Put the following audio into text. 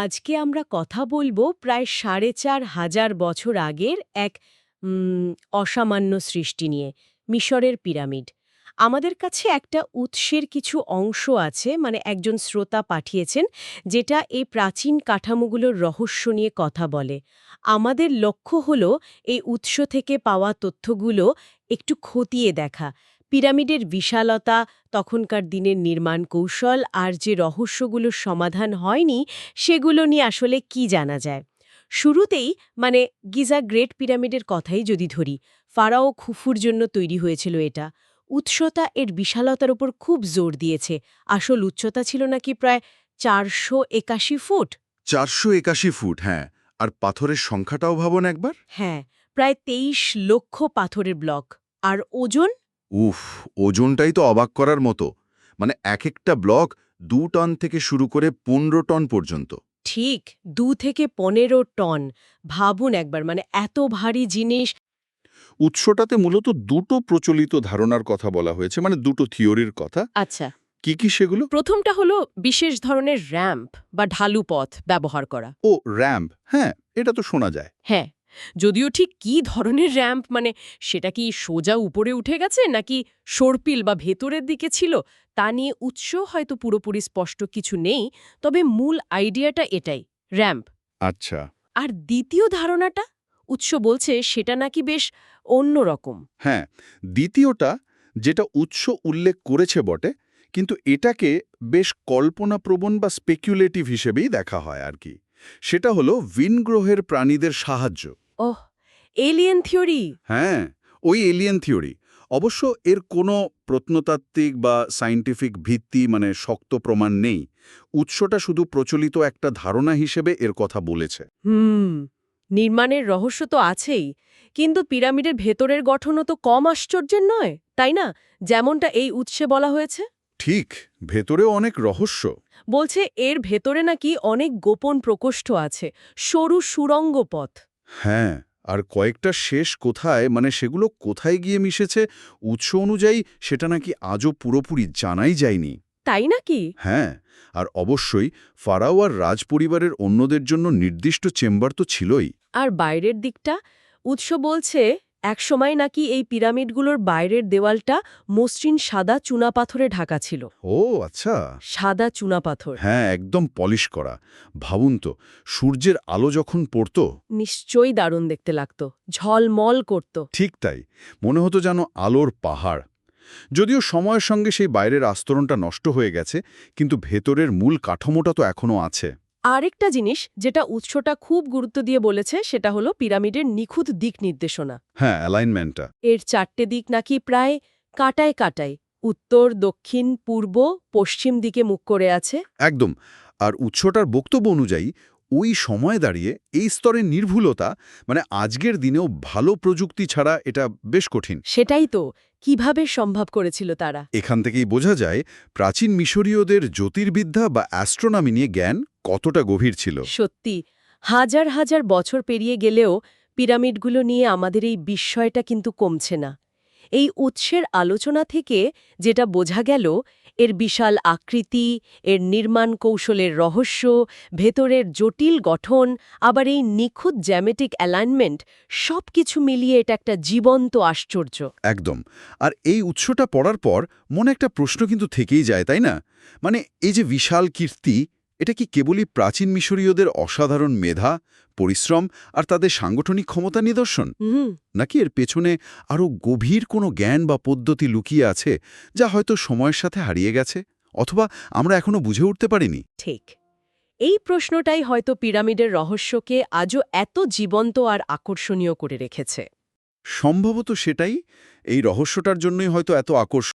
আজকে আমরা কথা বলব প্রায় সাড়ে চার হাজার বছর আগের এক অসামান্য সৃষ্টি নিয়ে, মিশরের পিরামিড। আমাদের কাছে একটা উৎসের কিছু অংশ আছে মানে একজন শ্রোতা পাঠিয়েছেন, যেটা এই প্রাচীন কাঠামোগুলোর রহস্য নিয়ে কথা বলে। আমাদের লক্ষ্য হলো এই উৎস থেকে পাওয়া তথ্যগুলো একটু খতিয়ে দেখা। পিরামিডের বিশালতা তখনকার দিনের নির্মাণ কৌশল আর যে রহস্যগুলোর সমাধান হয়নি সেগুলো নিয়ে আসলে কি জানা যায়? শুরুতেই মানে গিজা গ্রেট পিরামিডের কথাই যদি ধরি ফারাও খুফুর জন্য তৈরি হয়েছিল এটা। উৎসতা এর বিশালতার উপর খুব জোর দিয়েছে। আসল উচ্চতা ছিল নাকি প্রায় চারশো একাশি ফুট? চারশো একাশি ফুট হ্যাঁ। আর পাথরের সংখ্যাটাও ভাবন একবার। হ্যাঁ প্রায় তেইশ লক্ষ পাথরের ব্লক। আর ওজন? উফ ওজনটাই তো অবাক করার মতো। মানে এক একটা ব্লক দু টন থেকে শুরু করে পনেরো টন পর্যন্ত। ঠিক দু থেকে পনেরো টন। ভাবুন একবার মানে এত ভারী জিনিস। উৎসটাতে মূলত দুটো প্রচলিত ধারণার কথা বলা হয়েছে মানে দুটো থিওরির কথা। আচ্ছা। কি কি সেগুলো? প্রথমটা হলো বিশেষ ধরনের র্যাম্প বা ঢালু পথ ব্যবহার করা। ও র্যাম্প হ্যাঁ এটা তো শোনা যায়। হ্যাঁ যদিও ঠিক কি ধরনের র্যাম্প মানে সেটা কি সোজা উপরে উঠে গেছে নাকি সর্পিল বা ভেতরের দিকে ছিল তা নিয়ে উৎস হয়তো পুরোপুরি স্পষ্ট কিছু নেই তবে মূল আইডিয়াটা এটাই র্যাম্প। আচ্ছা। আর দ্বিতীয় ধারণাটা? উৎস বলছে সেটা নাকি বেশ অন্যরকম হ্যাঁ দ্বিতীয়টা যেটা উৎস উল্লেখ করেছে বটে কিন্তু এটাকে বেশ কল্পনাপ্রবণ বা স্পেকুলেটিভ হিসেবেই দেখা হয় আর কি। সেটা হলো ভিনগ্রহের প্রাণীদের সাহায্য। ওহ এলিয়েন থিওরি হ্যাঁ ওই এলিয়েন থিওরি অবশ্য এর কোনো প্রত্নতাত্ত্বিক বা সায়েন্টিফিক ভিত্তি মানে শক্ত প্রমাণ নেই। উৎসটা শুধু প্রচলিত একটা ধারণা হিসেবে এর কথা বলেছে। হুম নির্মাণের রহস্য তো আছেই কিন্তু পিরামিডের ভেতরের গঠনও তো কম আশ্চর্যের নয় তাই না? যেমনটা এই উৎসে বলা হয়েছে। ঠিক ভেতরেও অনেক রহস্য। বলছে এর ভেতরে নাকি অনেক গোপন প্রকোষ্ঠ আছে সরু সুরঙ্গ পথ হ্যাঁ আর কয়েকটা শেষ কোথায়? মানে সেগুলো কোথায় গিয়ে মিশেছে? উৎস অনুযায়ী সেটা নাকি আজও পুরোপুরি জানাই যায়নি। তাই নাকি? হ্যাঁ আর অবশ্যই ফারাও আর রাজপরিবারের অন্যদের জন্য নির্দিষ্ট চেম্বার তো ছিলই। আর বাইরের দিকটা? উৎস বলছে একসময় নাকি এই পিরামিডগুলোর বাইরের দেওয়ালটা মসৃণ সাদা চুনাপাথরে ঢাকা ছিল। ও আচ্ছা। সাদা চুনাপাথর হ্যাঁ একদম পলিশ করা। ভাবুন তো সূর্যের আলো যখন পড়ত। নিশ্চয়ই দারুণ দেখতে লাগত ঝলমল করত। ঠিক তাই মনে হতো যেন আলোর পাহাড়। যদিও সময়ের সঙ্গে সেই বাইরের আস্তরণটা নষ্ট হয়ে গেছে কিন্তু ভেতরের মূল কাঠামোটা তো এখনও আছে। আরেকটা জিনিস যেটা উৎসটা খুব গুরুত্ব দিয়ে বলেছে সেটা হলো পিরামিডের নিখুঁত দিক নির্দেশনা। হ্যাঁ অ্যালাইনমেন্টটা এর চারটে দিক নাকি প্রায় কাটায় কাটায় উত্তর দক্ষিণ পূর্ব পশ্চিম দিকে মুখ করে আছে। একদম। আর উৎসটার বক্তব্য অনুযায়ী ওই সময় দাঁড়িয়ে এই স্তরের নির্ভুলতা মানে আজকের দিনেও ভালো প্রযুক্তি ছাড়া এটা বেশ কঠিন। সেটাই তো কীভাবে সম্ভব করেছিল তারা? এখান থেকেই বোঝা যায় প্রাচীন মিশরীয়দের জ্যোতির্বিদ্যা বা অ্যাস্ট্রোনমি নিয়ে জ্ঞান কতটা গভীর ছিল। সত্যি হাজার হাজার বছর পেরিয়ে গেলেও পিরামিডগুলো নিয়ে আমাদের এই বিস্ময়টা কিন্তু কমছে না। এই উৎসের আলোচনা থেকে যেটা বোঝা গেল, এর বিশাল আকৃতি, এর নির্মাণ কৌশলের রহস্য, ভেতরের জটিল গঠন, আবার এই নিখুঁত জ্যামেটিক অ্যালাইনমেন্ট সব কিছু মিলিয়ে এটা একটা জীবন্ত আশ্চর্য। একদম। আর এই উৎসটা পড়ার পর মনে একটা প্রশ্ন কিন্তু থেকেই যায়, তাই না? মানে এই যে বিশাল কীর্তি এটা কি কেবলই প্রাচীন মিশরীয়দের অসাধারণ মেধা পরিশ্রম আর তাদের সাংগঠনিক ক্ষমতা নিদর্শন? নাকি এর পেছনে আরও গভীর কোনো জ্ঞান বা পদ্ধতি লুকিয়ে আছে যা হয়তো সময়ের সাথে হারিয়ে গেছে? অথবা আমরা এখনও বুঝে উঠতে পারিনি? ঠিক। এই প্রশ্নটাই হয়তো পিরামিডের রহস্যকে আজও এত জীবন্ত আর আকর্ষণীয় করে রেখেছে। সম্ভবত সেটাই এই রহস্যটার জন্যই হয়তো এত আকর্ষণ